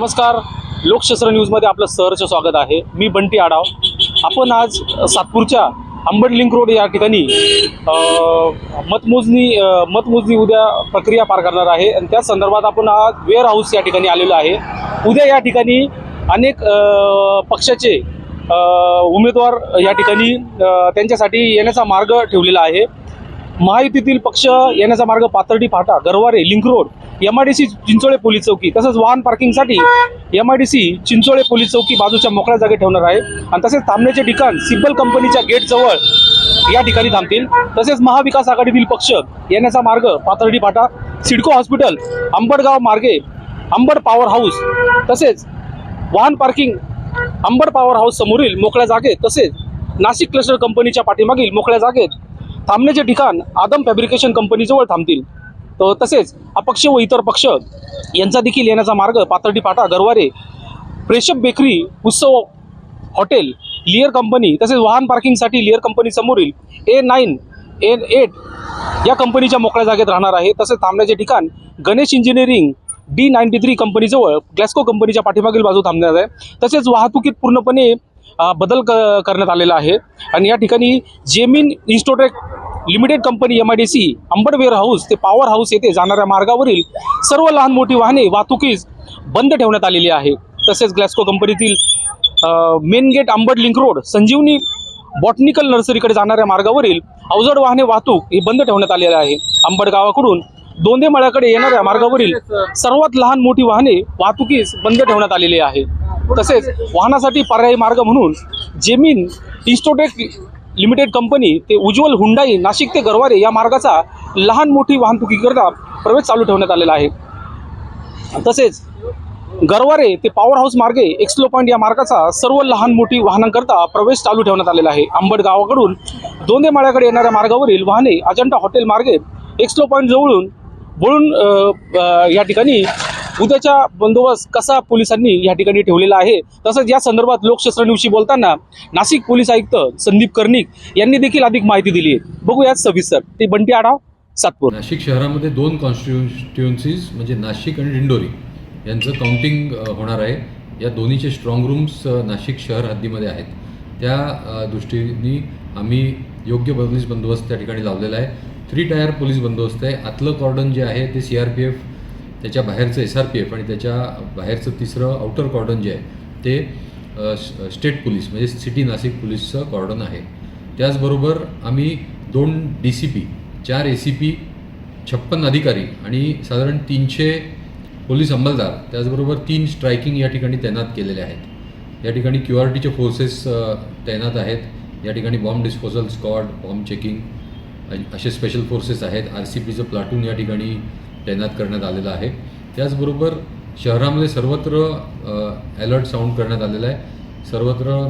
नमस्कार. लोकशास्त्र न्यूजमध्ये आपलं सहर्ष स्वागत आहे. मी बंटी आडाव आपण आज सातपूरच्या अंबड लिंक रोड या ठिकाणी मतमोजणी मतमोजणी उद्या प्रक्रिया पार करणार आहे. आणि त्या संदर्भात आपण आज वेअर हाऊस या ठिकाणी आलेलो आहे. उद्या या ठिकाणी अनेक पक्षाचे उमेदवार या ठिकाणी त्यांच्यासाठी येण्याचा मार्ग ठेवलेला आहे. महायुतीतील पक्ष येण्याचा मार्ग Pathardi Phata Garware link road MIDC I D C Chinchole police चौकी तसंच वाहन पार्किंगसाठी M I D C Chinchole police चौकी बाजूच्या मोकळ्या जागेत ठेवणार आहे आणि तसेच थांबण्याचे ठिकाण सिब्बल कंपनीच्या गेटजवळ या ठिकाणी थांबतील. तसेच महाविकास आघाडीतील पक्ष येण्याचा मार्ग पाथर्डी फाटा सिडको हॉस्पिटल अंबडगाव मार्गे अंबड पॉवर हाऊस तसेच वाहन पार्किंग अंबड पॉवर हाऊस समोरील मोकळ्या जागेत तसेच नाशिक क्लस्टर कंपनीच्या पाठीमागील मोकळ्या जागेत थांबण्याचे ठिकाण आदम फॅब्रिकेशन कंपनीजवळ थांबतील. तर तसेच अपक्ष व इतर पक्ष यांचा देखील येण्याचा मार्ग पाथर्डी पाटा Garware प्रेशप bakery Utsav hotel Lear company तसेच वाहन पार्किंगसाठी लिअर कंपनीसमोरील ए नाईन ए एट या कंपनीच्या मोकळ्या जागेत राहणार आहे. तसेच थांबण्याचे ठिकाण Ganesh engineering D ninety three कंपनीजवळ ग्लॅस्को कंपनीच्या पाठीमागील बाजू थांबण्यात आहे. तसेच वाहतुकीत पूर्णपणे बदल क करण्यात आलेला आहे. आणि या ठिकाणी जेमिन इन्स्टोटेक limited company M I D C Ambad warehouse ते पॉवर हाऊस येथे जाणाऱ्या मार्गावरील सर्व लहान मोठी वाहने वाहतुकीस बंद ठेवण्यात आलेली आहे. तसेच ग्लॅस्को कंपनीतील main gate Ambad link road Sanjivani botanical नर्सरीकडे जाणाऱ्या मार्गावरील अवजड वाहने वाहतूक ही बंद ठेवण्यात आलेली आहे. अंबड गावाकडून दोंदे मळ्याकडे येणाऱ्या मार्गावरील सर्वात लहान मोठी वाहने वाहतुकीस बंद ठेवण्यात आलेली आहे. तसेच वाहनासाठी पर्यायी मार्ग म्हणून जेमिन इन्स्टोटेक लिमिटेड कंपनी ते उज्ज्वल हुंडाई नाशिक ते गरवारे या मार्गाचा लहान मोठी वाहतुकीकरता प्रवेश चालू ठेवण्यात आलेला आहे. तसेच गरवारे ते पॉवर हाऊस मार्गे एक्सलो पॉईंट या मार्गाचा सर्व लहान मोठी वाहनांकरता प्रवेश चालू ठेवण्यात आलेला आहे. आंबट गावाकडून दोंदे माळ्याकडे येणाऱ्या मार्गावरील वाहने अजंठा हॉटेल मार्गे एक्सलो पॉईंट जवळून वळून या ठिकाणी उद्याच्या बंदोबस्त कसा पोलिसांनी या ठिकाणी ठेवलेला आहे? तसंच या संदर्भात लोकशास्त्र न्यूजशी बोलताना नाशिक पोलीस आयुक्त संदीप कर्णिक यांनी देखील अधिक माहिती दिली आहे. बघूयात सविस्तर. ते बंटी आढाव सातपूर. नाशिक शहरामध्ये दोन कॉन्स्टिट्युएन्सीज म्हणजे नाशिक आणि दिंडोरी यांचं काउंटिंग होणार आहे. या दोन्हीचे स्ट्रॉंग रूम्स नाशिक शहर हद्दीमध्ये आहेत. त्या दृष्टीने आम्ही योग्य पोलीस बंदोबस्त त्या ठिकाणी लावलेला आहे. थ्री टायर पोलीस बंदोबस्त आहे. आतलं कॉर्डन जे आहे ते सी आर पी एफ त्याच्या बाहेरचं एस आर पी एफ आणि त्याच्या बाहेरचं तिसरं आउटर कॉर्डन जे आहे ते स्टेट पोलीस म्हणजे सिटी नाशिक पोलीसचं कॉर्डन आहे. त्याचबरोबर आम्ही दोन डी सी पी चार ए सी पी छप्पन अधिकारी आणि साधारण तीनशे पोलीस अंमलदार त्याचबरोबर तीन स्ट्रायकिंग या ठिकाणी तैनात केलेले आहेत. या ठिकाणी क्यू आर टीचे फोर्सेस तैनात आहेत. या ठिकाणी bomb disposal squad bomb checking असे स्पेशल फोर्सेस आहेत. आर सी पीचं प्लाटून या ठिकाणी तैनात करण्यात आलेलं आहे. त्याचबरोबर शहरामध्ये सर्वत्र अलर्ट साऊंड करण्यात आलेला आहे. सर्वत्र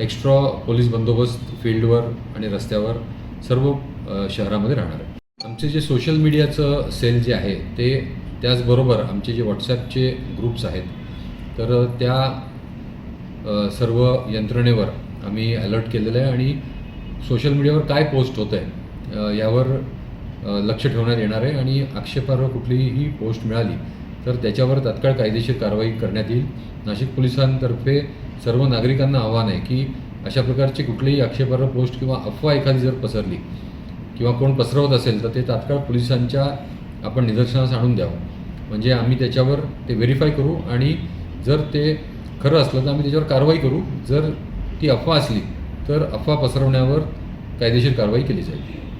एक्स्ट्रा पोलीस बंदोबस्त फील्डवर आणि रस्त्यावर सर्व शहरामध्ये राहणार आहे. आमचे जे सोशल मीडियाचं सेल जे आहे ते त्याचबरोबर आमचे जे व्हॉट्सॲपचे ग्रुप्स आहेत तर त्या सर्व यंत्रणेवर आम्ही अलर्ट केलेलं आहे आणि सोशल मीडियावर काय पोस्ट होतं आहे यावर लक्ष ठेवण्यात येणार आहे आणि आक्षेपार्ह कुठलीही पोस्ट मिळाली तर त्याच्यावर तात्काळ कायदेशीर कारवाई करण्यात येईल. नाशिक पोलिसांतर्फे सर्व नागरिकांना आव्हान आहे की अशा प्रकारची कुठलीही आक्षेपार्ह पोस्ट किंवा अफवा एखादी जर पसरली किंवा कोण पसरवत असेल तर ते तात्काळ पोलिसांच्या आपण निदर्शनास आणून द्यावं. म्हणजे आम्ही त्याच्यावर ते व्हेरीफाय करू आणि जर ते खरं असलं तर आम्ही त्याच्यावर कारवाई करू. जर ती अफवा असली तर अफवा पसरवण्यावर कायदेशीर कारवाई केली जाईल.